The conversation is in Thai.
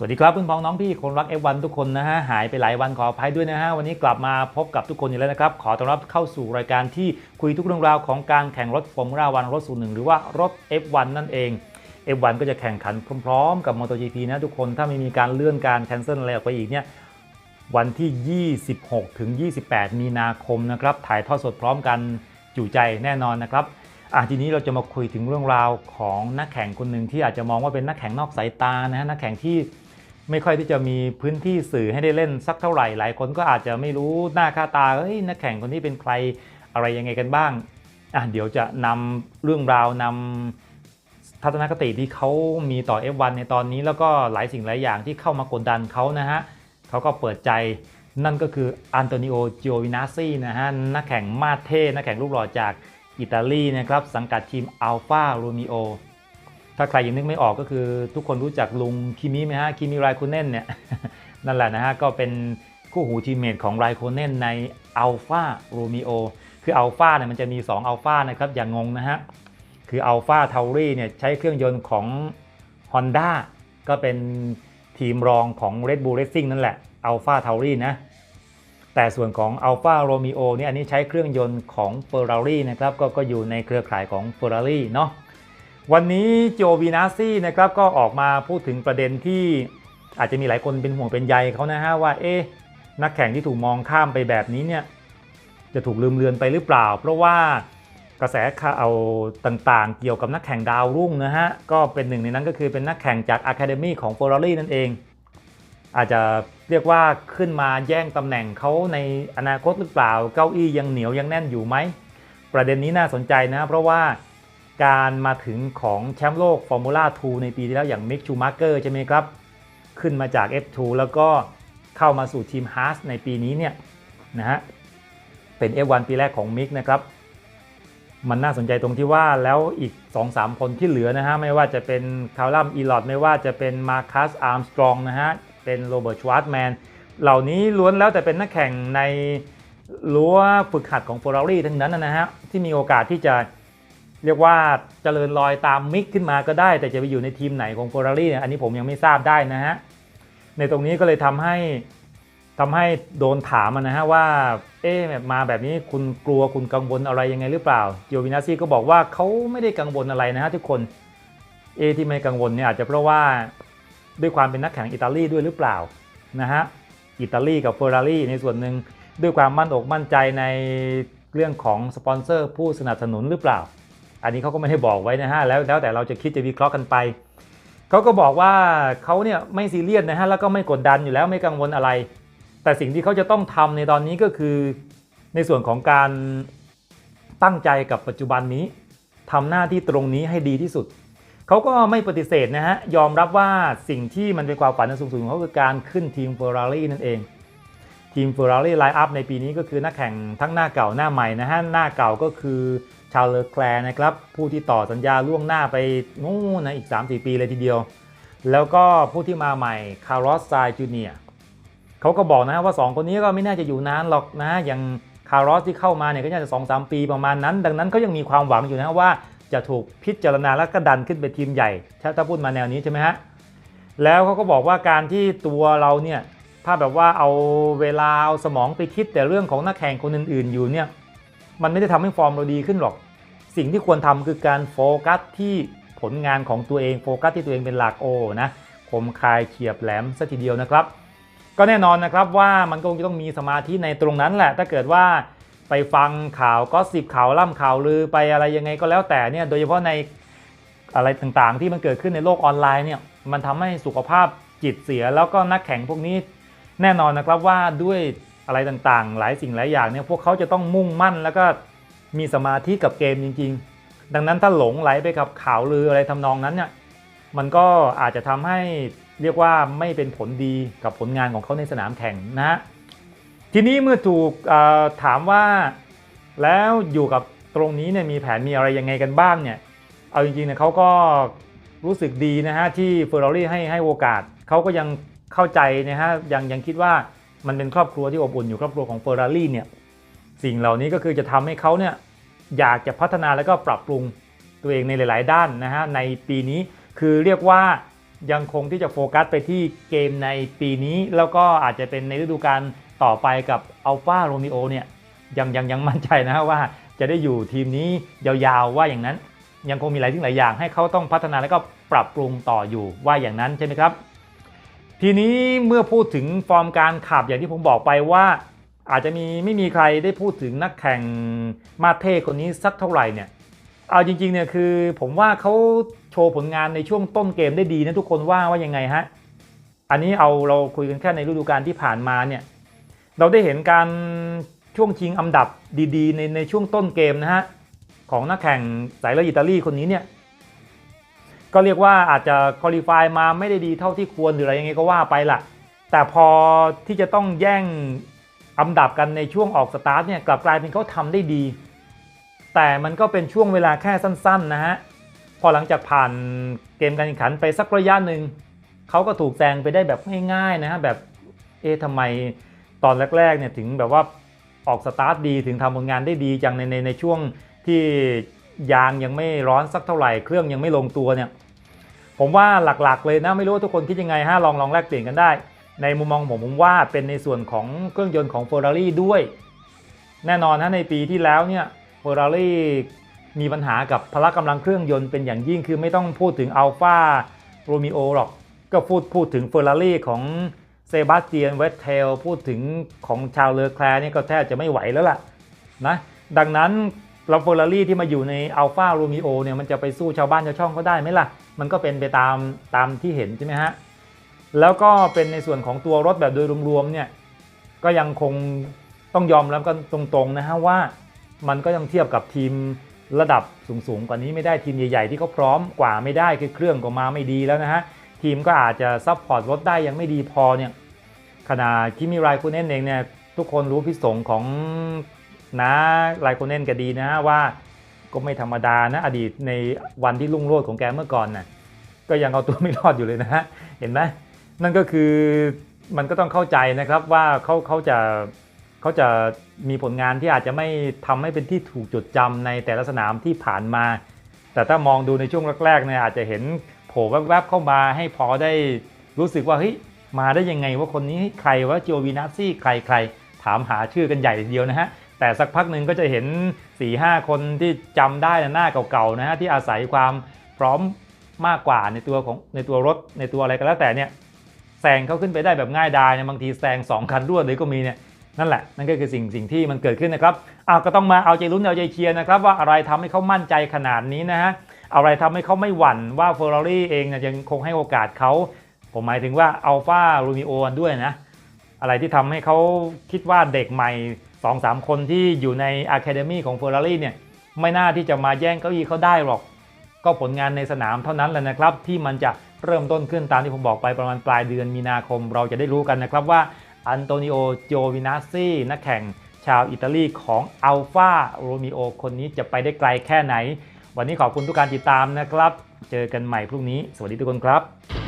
สวัสดีครับเพื่อนพ้องน้องพี่คนรัก F1 ทุกคนนะฮะหายไปหลายวันขออภัยด้วยนะฮะวันนี้กลับมาพบกับทุกคนอีกแล้วนะครับ ขอต้อนรับเข้าสู่รายการที่คุยทุกเรื่องราวของการแข่งรถฟอร์มูล่าวันรถสูนหนึ่งหรือว่ารถ F1 นั่นเอง F1 ก็จะแข่งขันพร้อมๆ กับ MotoGP นะทุกคนถ้าไม่มีการเลื่อนการแคนเซิลอะไรออกไปอีกเนี่ยวันที่ 26 ถึง 28 มีนาคมนะครับถ่ายทอดสดพร้อมกันจุใจแน่นอนนะครับอะทีนี้เราจะมาคุยถึงเรื่องราวของนักแข่งคนหนึ่งที่อาจจะมองว่าเป็นนักแข่งนอกสายตานะฮะนักแข่งที่ ไม่ค่อยที่จะมีพื้นที่สื่อให้ได้เล่นสักเท่าไหร่หลายคนก็อาจจะไม่รู้หน้าค่าตาเฮ้ยนักแข่งคนนี้เป็นใครอะไรยังไงกันบ้างอะเดี๋ยวจะนำเรื่องราวนำทัศนคติที่เขามีต่อ F1 ในตอนนี้แล้วก็หลายสิ่งหลายอย่างที่เข้ามากดดันเขานะฮะเขาก็เปิดใจนั่นก็คืออันโตนิโอจิโอวินาซีนะฮะนักแข่งมาเท่นักแข่งรูปหล่อจากอิตาลีนะครับสังกัดทีมอัลฟาโรมิโอ ถ้าใครยังนึกไม่ออกก็คือทุกคนรู้จักลุงคิมิไหมฮะคิมิไรคูเน่นเนี่ยนั่นแหละนะฮะก็เป็นคู่หูทีมเมทของไรโคเน่นในอัลฟาโรมิโอคืออัลฟาเนี่ยมันจะมี2อัลฟานะครับอย่างงงนะฮะคืออัลฟาเท u รี่เนี่ยใช้เครื่องยนต์ของ Honda ก็เป็นทีมรองของ Red Bull Racing นั่นแหละอัลฟาเท u รี่นะแต่ส่วนของ Alfa Romeo เนี่ยอันนี้ใช้เครื่องยนต์ของ Ferrari นะครับกก็อยู่ในเครือข่ายของ Ferrari เนาะ วันนี้โจวีนาซี่นะครับก็ออกมาพูดถึงประเด็นที่อาจจะมีหลายคนเป็นห่วงเป็นใยเขานะฮะว่าเอ๊ะนักแข่งที่ถูกมองข้ามไปแบบนี้เนี่ยจะถูกลืมเลือนไปหรือเปล่า เพราะว่ากระแสข่าวต่างๆ เกี่ยวกับนักแข่งดาวรุ่งนะฮะก็เป็นหนึ่งในนั้นก็คือเป็นนักแข่งจาก Academy ของ Ferrari นั่นเอง อาจจะเรียกว่าขึ้นมาแย่งตำแหน่งเขาในอนาคตหรือเปล่า เก้าอี้ยังเหนียวยังแน่นอยู่ไหมประเด็นนี้น่าสนใจนะเพราะว่า การมาถึงของแชมป์โลกฟอร์มูล่า2ในปีที่แล้วอย่างมิกชูมาร์เกอร์ใช่ไหมครับ ขึ้นมาจาก F2 แล้วก็เข้ามาสู่ทีมฮาร์สในปีนี้เนี่ยนะฮะเป็น F1 ปีแรกของมิกนะครับ มันน่าสนใจตรงที่ว่าแล้วอีก 2-3 คนที่เหลือนะฮะ ไม่ว่าจะเป็นคาร์ลัมอีลอดไม่ว่าจะเป็นมาคัสอาร์มสตรองนะฮะ เป็นโรเบิร์ตชวาร์ตแมนเหล่านี้ล้วนแล้วแต่เป็นนักแข่งในรั้วฝึกหัดของ Ferrari ทั้งนั้นนะฮะ ที่มีโอกาสที่จะ เรียกว่าเจริญรอยตามมิกขึ้นมาก็ได้ แต่จะไปอยู่ในทีมไหนของ Ferrari เนี่ยอันนี้ผมยังไม่ทราบได้นะฮะ ในตรงนี้ก็เลยทำให้ทำให้โดนถามนะฮะว่า เอ๊ะมาแบบนี้คุณกลัวคุณกังวลอะไรยังไงหรือเปล่าโยวินาซีก็บอกว่าเขาไม่ได้กังวลอะไรนะฮะทุกคนเอที่ไม่กังวลเนี่ยอาจจะเพราะว่าด้วยความเป็นนักแข่งอิตาลีด้วยหรือเปล่านะฮะอิตาลีกับเฟอร์รารี่ในส่วนหนึ่งด้วยความมั่นอกมั่นใจในเรื่องของสปอนเซอร์ผู้สนับสนุนหรือเปล่า อันนี้เขาก็ไม่ได้บอกไว้นะฮะแล้วแล้วแต่เราจะคิดจะวิเคราะห์กันไปเขาก็บอกว่าเขาเนี่ยไม่ซีเรียสนะฮะแล้วก็ไม่กดดันอยู่แล้วไม่กังวลอะไร แต่สิ่งที่เขาจะต้องทำในตอนนี้ก็คือ ในส่วนของการตั้งใจกับปัจจุบันนี้ทำหน้าที่ตรงนี้ให้ดีที่สุดเขาก็ไม่ปฏิเสธนะฮะยอมรับว่าสิ่งที่มันเป็นความฝันอันสูงสุดของเขาคือการขึ้นทีม Ferrari นั่นเอง ทีม Ferrari ไลน์อัพในปีนี้ก็คือนักแข่งทั้งหน้าเก่าหน้าใหม่นะฮะหน้าเก่าก็คือชาเลอร์แคลร์นะครับผู้ที่ต่อสัญญาล่วงหน้าไปนู่นนะอีก 3-4 ปีเลยทีเดียว แล้วก็ผู้ที่มาใหม่คาร์ลอสไซจูเนียเขาก็บอกนะว่า 2 คนนี้ก็ไม่น่าจะอยู่นานหรอกนะอย่างคาร์ลอสที่เข้ามาเนี่ยก็น่าจะสองสามปีประมาณนั้น ดังนั้นเขายังมีความหวังอยู่นะว่าจะถูกพิจารณาและก็ดันขึ้นเป็นทีมใหญ่ถ้าถ้าพูดมาแนวนี้ใช่ไหมฮะแล้วเขาก็บอกว่าการที่ตัวเราเนี่ย ถ้าแบบว่าเอาเวลาเอาสมองไปคิดแต่เรื่องของนักแข่งคนอื่น ๆ อยู่เนี่ย มันไม่ได้ทำให้ฟอร์มเราดีขึ้นหรอก สิ่งที่ควรทำคือการโฟกัสที่ผลงานของตัวเองโฟกัสที่ตัวเองเป็นหลักโอนะคมคายเฉียบแหลมสัทีเดียวนะครับ ก็แน่นอนนะครับว่ามันก็คงจะต้องมีสมาธิในตรงนั้นแหละ ถ้าเกิดว่าไปฟังข่าวก็สิบข่าวล่ำข่าวลือไปอะไรยังไงก็แล้วแต่เนี่ยโดยเฉพาะในอะไรต่างๆ ที่มันเกิดขึ้นในโลกออนไลน์เนี่ยมันทำให้สุขภาพจิตเสียแล้วก็นักแข่งพวกนี้ แน่นอนนะครับว่าด้วยอะไรต่างๆ หลายสิ่งหลายอย่างเนี่ยพวกเขาจะต้องมุ่งมั่นแล้วก็มีสมาธิกับเกมจริง ๆ ดังนั้นถ้าหลงไหลไปกับข่าวลืออะไรทำนองนั้นเนี่ยมันก็อาจจะทำให้เรียกว่าไม่เป็นผลดีกับผลงานของเขาในสนามแข่งนะฮะทีนี้เมื่อถูกถามว่าแล้วอยู่กับตรงนี้เนี่ยมีแผนมีอะไรยังไงกันบ้างเนี่ยเอาจริงๆเนี่ยเขาก็รู้สึกดีนะฮะที่เฟอร์รารี่ให้ให้โอกาสเขาก็ยัง เข้าใจนะฮะยังยังคิดว่ามันเป็นครอบครัวที่อบอุ่นอยู่ครอบครัวของเฟอร์รารี่เนี่ยสิ่งเหล่านี้ก็คือจะทำให้เขาเนี่ยอยากจะพัฒนาแล้วก็ปรับปรุงตัวเองในหลาย ๆ ด้านนะฮะในปีนี้คือเรียกว่ายังคงที่จะโฟกัสไปที่เกมในปีนี้ แล้วก็อาจจะเป็นในฤดูกาลต่อไปกับอัลฟาโรมิโอเนี่ยยังยังยังมั่นใจนะว่าจะได้อยู่ทีมนี้ยาวๆว่าอย่างนั้น ยังคงมีหลายสิ่งหลายอย่างให้เขาต้องพัฒนาแล้วก็ปรับปรุงต่ออยู่ว่าอย่างนั้นใช่ไหมครับ ทีนี้เมื่อพูดถึงฟอร์มการขับอย่างที่ผมบอกไปว่า อาจจะมีไม่มีใครได้พูดถึงนักแข่งมาเทคนนี้สักเท่าไหร่เนี่ยเอาจริงๆเนี่ยคือผมว่าเขาโชว์ผลงานในช่วงต้นเกมได้ดีนะทุกคนว่าว่ายังไงฮะอันนี้เอาเราคุยกันแค่ในฤดูกาลที่ผ่านมาเนี่ยเราได้เห็นการช่วงชิงอันดับดีๆ ในในช่วงต้นเกมนะฮะของนักแข่งสายเลือดอิตาลีคนนี้เนี่ย ก็เรียกว่าอาจจะคอลี่ฟายมาไม่ได้ดีเท่าที่ควรหรืออะไรยังไงก็ว่าไปละแต่พอที่จะต้องแย่งอันดับกันในช่วงออกสตาร์ทเนี่ยกลับกลายเป็นเขาทำได้ดี แต่มันก็เป็นช่วงเวลาแค่สั้นๆนะฮะพอหลังจากผ่านเกมการแข่งขันไปสักระยะหนึ่งเขาก็ถูกแซงไปได้แบบง่ายๆนะฮะแบบเอ๊ะทำไมตอนแรกๆเนี่ยถึงแบบว่าออกสตาร์ทดีถึงทำผลงานได้ดีจังในในในช่วงที่ ยางยังไม่ร้อนสักเท่าไหร่เครื่องยังไม่ลงตัวเนี่ยผมว่าหลักๆเลยนะไม่รู้ว่าทุกคนคิดยังไงฮะลองลองแลกเปลี่ยนกันได้ ในมุมมองผมผมว่าเป็นในส่วนของเครื่องยนต์ของ Ferrari ด้วย แน่นอนนะในปีที่แล้วเนี่ย Ferrari มีปัญหากับพละกำลังเครื่องยนต์เป็นอย่างยิ่งคือไม่ต้องพูดถึง Alfa Romeo หรอก ก็พูดพูดถึง Ferrari ของเซบาสเตียนเวสเทลพูดถึงของชาวเลอแคลร์นี่ก็แทบจะไม่ไหวแล้วล่ะนะดังนั้น เราเฟอร์รารี่ที่มาอยู่ใน Alfa Romeo เนี่ยมันจะไปสู้ชาวบ้านชาวช่องเขาได้ไหมล่ะ มันก็เป็นไปตามตามที่เห็นใช่ไหมฮะ แล้วก็เป็นในส่วนของตัวรถแบบโดยรวมๆเนี่ยก็ยังคงต้องยอมรับกันตรงๆนะฮะว่ามันก็ยังเทียบกับทีมระดับสูงๆกว่านี้ไม่ได้ทีมใหญ่ๆ ที่เขาพร้อมกว่าไม่ได้คือเครื่องก็มาไม่ดีแล้วนะฮะทีมก็อาจจะซัพพอร์ตรถได้ยังไม่ดีพอเนี่ยขณะคิมิไรคูเนนเองเนี่ยทุกคนรู้พิสงของ นะไรคูเนนก็ดีนะว่าก็ไม่ธรรมดานะ อดีตในวันที่รุ่งโรจน์ของแกเมื่อก่อนน่ะก็ยังเอาตัวไม่รอดอยู่เลยนะฮะเห็นไหมนั่นก็คือมันก็ต้องเข้าใจนะครับว่าเขาเขาจะเขาจะมีผลงานที่อาจจะไม่ทำให้เป็นที่ถูกจดจำในแต่ละสนามที่ผ่านมา แต่ถ้ามองดูในช่วงแรกๆเนี่ยอาจจะเห็นโผล่แวบๆเข้ามาให้พอได้รู้สึกว่าเฮ้ยมาได้ยังไงว่าคนนี้ใครว่าโจวินาซี่ใครใครถามหาชื่อกันใหญ่ทีเดียวนะฮะ แต่สักพักหนึ่งก็จะเห็น4ี่ห้าคนที่จำได้หน้าเก่าๆนะฮะที่อาศัยความพร้อมมากกว่าในตัวของในตัวรถในตัวอะไรก็แล้วแต่เนี่ยแซงเขาขึ้นไปได้แบบง่ายดายเนี่ยบางทีแซงสองคันรวดเลยก็มีเนี่ยนั่นแหละนั่นก็คือสิ่งสิ่งที่มันเกิดขึ้นนะครับอ้าวก็ต้องมาเอาใจลุ้นเอาใจเชียร์นะครับว่าอะไรทำให้เขามั่นใจขนาดนี้นะฮะอะไรทำให้เขาไม่หวั่นว่า Ferrari เองเนี่ยยังคงให้โอกาสเขาผมหมายถึงว่า Alfa Romeo ด้วยนะอะไรที่ทำให้เขาคิดว่าเด็กใหม่ 2-3คนที่อยู่ใน Academy ของ Ferrari เนี่ยไม่น่าที่จะมาแย่งเก้าอี้เขาได้หรอก ก็ผลงานในสนามเท่านั้นแหละนะครับ ที่มันจะเริ่มต้นขึ้นตามที่ผมบอกไปประมาณปลายเดือนมีนาคม เราจะได้รู้กันนะครับว่าอันโตนิโอโจวินาซีนักแข่งชาวอิตาลีของ Alfa Romeo คนนี้จะไปได้ไกลแค่ไหน วันนี้ขอบคุณทุกการติดตามนะครับ เจอกันใหม่พรุ่งนี้ สวัสดีทุกคนครับ